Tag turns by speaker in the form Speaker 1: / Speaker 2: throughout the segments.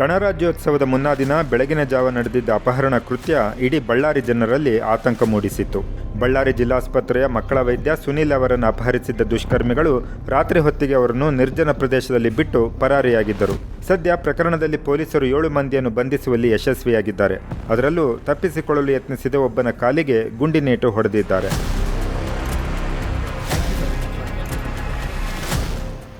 Speaker 1: ಗಣರಾಜ್ಯೋತ್ಸವದ ಮುನ್ನಾ ದಿನ ಬೆಳಗಿನ ಜಾವ ನಡೆದಿದ್ದ ಅಪಹರಣ ಕೃತ್ಯ ಇಡೀ ಬಳ್ಳಾರಿ ಜನರಲ್ಲಿ ಆತಂಕ ಮೂಡಿಸಿತ್ತು. ಬಳ್ಳಾರಿ ಜಿಲ್ಲಾಸ್ಪತ್ರೆಯ ಮಕ್ಕಳ ವೈದ್ಯ ಸುನೀಲ್ ಅವರನ್ನು ಅಪಹರಿಸಿದ್ದ ದುಷ್ಕರ್ಮಿಗಳು ರಾತ್ರಿ ಹೊತ್ತಿಗೆ ಅವರನ್ನು ನಿರ್ಜನ ಪ್ರದೇಶದಲ್ಲಿ ಬಿಟ್ಟು ಪರಾರಿಯಾಗಿದ್ದರು. ಸದ್ಯ ಪ್ರಕರಣದಲ್ಲಿ ಪೊಲೀಸರು ಏಳು ಮಂದಿಯನ್ನು ಬಂಧಿಸುವಲ್ಲಿ ಯಶಸ್ವಿಯಾಗಿದ್ದಾರೆ. ಅದರಲ್ಲೂ ತಪ್ಪಿಸಿಕೊಳ್ಳಲು ಯತ್ನಿಸಿದ ಒಬ್ಬನ ಕಾಲಿಗೆ ಗುಂಡಿನೇಟು ಹೊಡೆದಿದ್ದಾರೆ.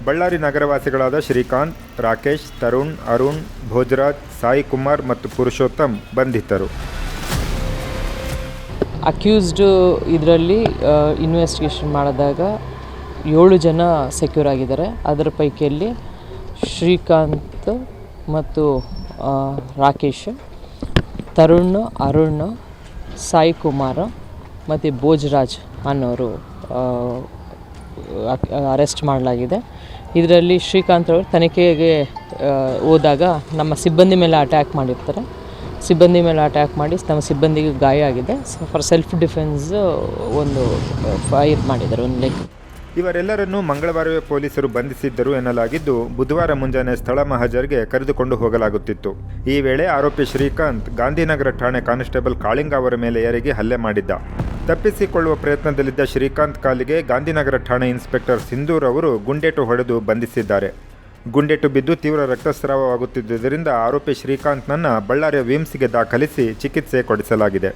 Speaker 1: ಬಳ್ಳಾರಿ ನಗರವಾಸಿಗಳಾದ ಶ್ರೀಕಾಂತ್, ರಾಕೇಶ್, ತರುಣ್, ಅರುಣ್, ಭೋಜರಾಜ್, ಸಾಯಿ ಕುಮಾರ್ ಮತ್ತು ಪುರುಷೋತ್ತಮ್ ಬಂಧಿತರು.
Speaker 2: ಅಕ್ಯೂಸ್ಡ್ ಇದರಲ್ಲಿ ಇನ್ವೆಸ್ಟಿಗೇಷನ್ ಮಾಡಿದಾಗ ಏಳು ಜನ ಸೆಕ್ಯೂರ್ ಆಗಿದ್ದಾರೆ. ಅದರ ಪೈಕಿಯಲ್ಲಿ ಶ್ರೀಕಾಂತ್ ಮತ್ತು ರಾಕೇಶ್, ತರುಣ್, ಅರುಣ್, ಸಾಯಿ ಕುಮಾರ್ ಮತ್ತು ಭೋಜರಾಜ್ ಅನ್ನೋರು ಅರೆಸ್ಟ್ ಮಾಡಲಾಗಿದೆ. ಇದರಲ್ಲಿ ಶ್ರೀಕಾಂತ್ ಅವರು ತನಿಖೆಗೆ ಹೋದಾಗ ನಮ್ಮ ಸಿಬ್ಬಂದಿ ಮೇಲೆ ಅಟ್ಯಾಕ್ ಮಾಡಿರ್ತಾರೆ. ಸಿಬ್ಬಂದಿ ಮೇಲೆ ಅಟ್ಯಾಕ್ ಮಾಡಿ ನಮ್ಮ ಸಿಬ್ಬಂದಿಗೆ ಗಾಯ ಆಗಿದೆ. ಫಾರ್ ಸೆಲ್ಫ್ ಡಿಫೆನ್ಸ್ ಒಂದು ಫೈರ್ ಮಾಡಿದ್ದಾರೆ ಒಂದು ಲೈಕ್
Speaker 1: ಇವರೆಲ್ಲರನ್ನೂ ಮಂಗಳವಾರವೇ ಪೊಲೀಸರು ಬಂಧಿಸಿದ್ದರು ಎನ್ನಲಾಗಿದ್ದು, ಬುಧವಾರ ಮುಂಜಾನೆ ಸ್ಥಳ ಮಹಜರ್ಗೆ ಕರೆದುಕೊಂಡು ಹೋಗಲಾಗುತ್ತಿತ್ತು. ಈ ವೇಳೆ ಆರೋಪಿ ಶ್ರೀಕಾಂತ್ ಗಾಂಧಿನಗರ ಠಾಣೆ ಕಾನ್ಸ್ಟೇಬಲ್ ಕಾಳಿಂಗ ಅವರ ಮೇಲೆ ಏರಿಗೆ ಹಲ್ಲೆ ಮಾಡಿದ್ದ. ತಪ್ಪಿಸಿಕೊಳ್ಳುವ ಪ್ರಯತ್ನದಲ್ಲಿದ್ದ ಶ್ರೀಕಾಂತ್ ಕಾಲಿಗೆ ಗಾಂಧಿನಗರ ಠಾಣೆ ಇನ್ಸ್ಪೆಕ್ಟರ್ ಸಿಂಧೂರ್ ಅವರು ಗುಂಡೇಟು ಹೊಡೆದು ಬಂಧಿಸಿದ್ದಾರೆ. ಗುಂಡೇಟು ಬಿದ್ದು ತೀವ್ರ ರಕ್ತಸ್ರಾವವಾಗುತ್ತಿದ್ದುದರಿಂದ ಆರೋಪಿ ಶ್ರೀಕಾಂತ್ನನ್ನ ಬಳ್ಳಾರಿಯ ವಿಮ್ಸ್ಗೆ ದಾಖಲಿಸಿ ಚಿಕಿತ್ಸೆ ಕೊಡಿಸಲಾಗಿದೆ.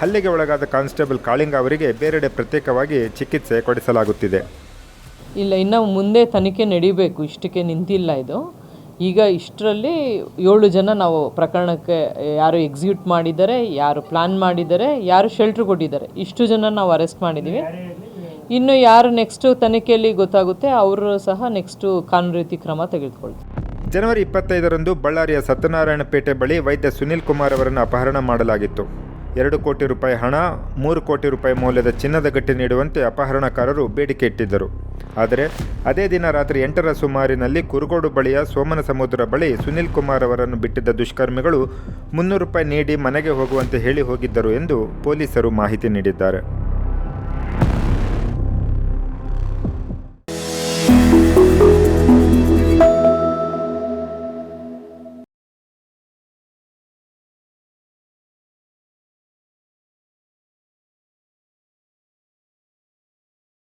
Speaker 1: ಹಲ್ಲೆಗೆ ಒಳಗಾದ ಕಾನ್ಸ್ಟೇಬಲ್ ಕಾಳಿಂಗ ಅವರಿಗೆ ಬೇರೆಡೆ ಪ್ರತ್ಯೇಕವಾಗಿ ಚಿಕಿತ್ಸೆ ಕೊಡಿಸಲಾಗುತ್ತಿದೆ.
Speaker 2: ಇಲ್ಲ, ಇನ್ನು ಮುಂದೆ ತನಿಖೆ ನಡೀಬೇಕು. ಇಷ್ಟಕ್ಕೆ ನಿಂತಿಲ್ಲ ಇದು. ಈಗ ಇಷ್ಟರಲ್ಲಿ ಏಳು ಜನ ನಾವು ಪ್ರಕರಣಕ್ಕೆ ಯಾರು ಎಕ್ಸಿಕ್ಯೂಟ್ ಮಾಡಿದ್ದಾರೆ ಯಾರು ಪ್ಲಾನ್ ಮಾಡಿದ್ದಾರೆ ಯಾರು ಶೆಲ್ಟ್ರ್ ಕೊಟ್ಟಿದ್ದಾರೆ. ಇಷ್ಟು ಜನ ನಾವು ಅರೆಸ್ಟ್ ಮಾಡಿದ್ದೀವಿ. ಇನ್ನು ಯಾರು ನೆಕ್ಸ್ಟು ತನಿಖೆಯಲ್ಲಿ ಗೊತ್ತಾಗುತ್ತೆ, ಅವರು ಸಹ ನೆಕ್ಸ್ಟು ಕಾನೂನು ರೀತಿ ಕ್ರಮ ತೆಗೆದುಕೊಳ್ತಾರೆ
Speaker 1: ಜನವರಿ ಇಪ್ಪತ್ತೈದರಂದು ಬಳ್ಳಾರಿಯ ಸತ್ಯನಾರಾಯಣಪೇಟೆ ಬಳಿ ವೈದ್ಯ ಸುನಿಲ್ ಕುಮಾರ್ ಅವರನ್ನು ಅಪಹರಣ ಮಾಡಲಾಗಿತ್ತು. ಎರಡು ಕೋಟಿ ರೂಪಾಯಿ ಹಣ, ಮೂರು ಕೋಟಿ ರೂಪಾಯಿ ಮೌಲ್ಯದ ಚಿನ್ನದ ಗಟ್ಟಿ ನೀಡುವಂತೆ ಅಪಹರಣಕಾರರು ಬೇಡಿಕೆ ಇಟ್ಟಿದ್ದರು. ಆದರೆ ಅದೇ ದಿನ ರಾತ್ರಿ ಎಂಟರ ಸುಮಾರಿನಲ್ಲಿ ಕುರುಗೋಡು ಬಳಿಯ ಸೋಮನ ಸಮುದ್ರ ಬಳಿ ಸುನಿಲ್ ಕುಮಾರ್ ಅವರನ್ನು ಬಿಟ್ಟಿದ್ದ ದುಷ್ಕರ್ಮಿಗಳು ಮುನ್ನೂರು ರೂಪಾಯಿ ನೀಡಿ ಮನೆಗೆ ಹೋಗುವಂತೆ ಹೇಳಿ ಹೋಗಿದ್ದರು ಎಂದು ಪೊಲೀಸರು ಮಾಹಿತಿ ನೀಡಿದ್ದಾರೆ.